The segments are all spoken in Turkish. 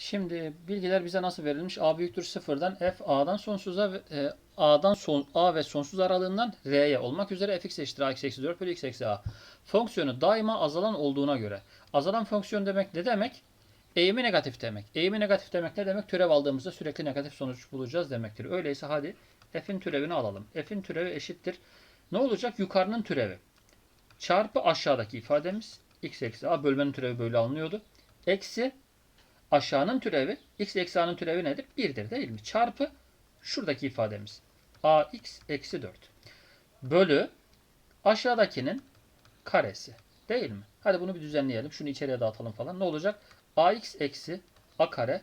Şimdi bilgiler bize nasıl verilmiş? A büyüktür sıfırdan f a'dan sonsuza ve- e, a'dan son a ve sonsuz aralığından r'ye olmak üzere fx eşittir a eksi 4 bölü x eksi a. Fonksiyonu daima azalan olduğuna göre. Azalan fonksiyon demek ne demek? Eğimi negatif demek. Eğimi negatif demek ne demek? Türev aldığımızda sürekli negatif sonuç bulacağız demektir. Öyleyse hadi f'in türevini alalım. f'in türevi eşittir. Ne olacak? Yukarının türevi. Çarpı aşağıdaki ifademiz x eksi a bölmenin türevi böyle alınıyordu. Eksi aşağının türevi x eksi a'nın türevi nedir? 1'dir değil mi? Çarpı şuradaki ifademiz. ax eksi 4. Bölü aşağıdakinin karesi. Değil mi? Hadi bunu bir düzenleyelim. Şunu içeriye dağıtalım falan. Ne olacak? ax eksi a kare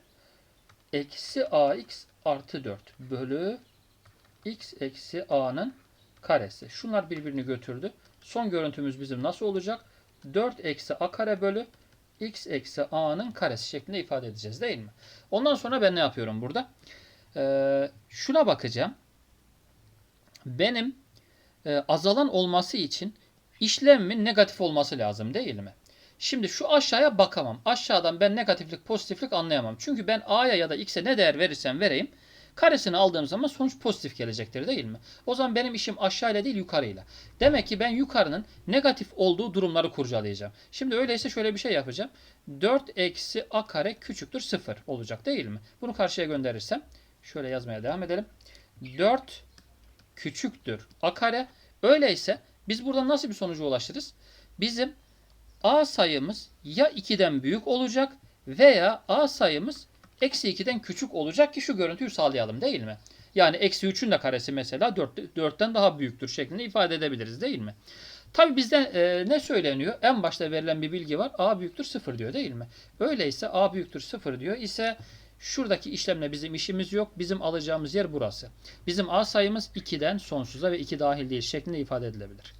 eksi ax artı 4 bölü x eksi a'nın karesi. Şunlar birbirini götürdü. Son görüntümüz bizim nasıl olacak? 4 eksi a kare bölü x eksi a'nın karesi şeklinde ifade edeceğiz değil mi? Ondan sonra ben ne yapıyorum burada? Ee, şuna bakacağım. Benim e, azalan olması için işlemimin negatif olması lazım değil mi? Şimdi şu aşağıya bakamam. Aşağıdan ben negatiflik pozitiflik anlayamam. Çünkü ben a'ya ya da x'e ne değer verirsem vereyim karesini aldığım zaman sonuç pozitif gelecektir değil mi? O zaman benim işim aşağıyla değil yukarıyla. Demek ki ben yukarının negatif olduğu durumları kurcalayacağım. Şimdi öyleyse şöyle bir şey yapacağım. 4 eksi a kare küçüktür 0 olacak değil mi? Bunu karşıya gönderirsem şöyle yazmaya devam edelim. 4 küçüktür a kare. Öyleyse biz buradan nasıl bir sonuca ulaşırız? Bizim a sayımız ya 2'den büyük olacak veya a sayımız eksi 2'den küçük olacak ki şu görüntüyü sağlayalım değil mi? Yani eksi 3'ün de karesi mesela 4, 4'ten daha büyüktür şeklinde ifade edebiliriz değil mi? Tabi bizden e, ne söyleniyor? En başta verilen bir bilgi var. A büyüktür 0 diyor değil mi? Öyleyse A büyüktür 0 diyor ise şuradaki işlemle bizim işimiz yok. Bizim alacağımız yer burası. Bizim A sayımız 2'den sonsuza ve 2 dahil değil şeklinde ifade edilebilir.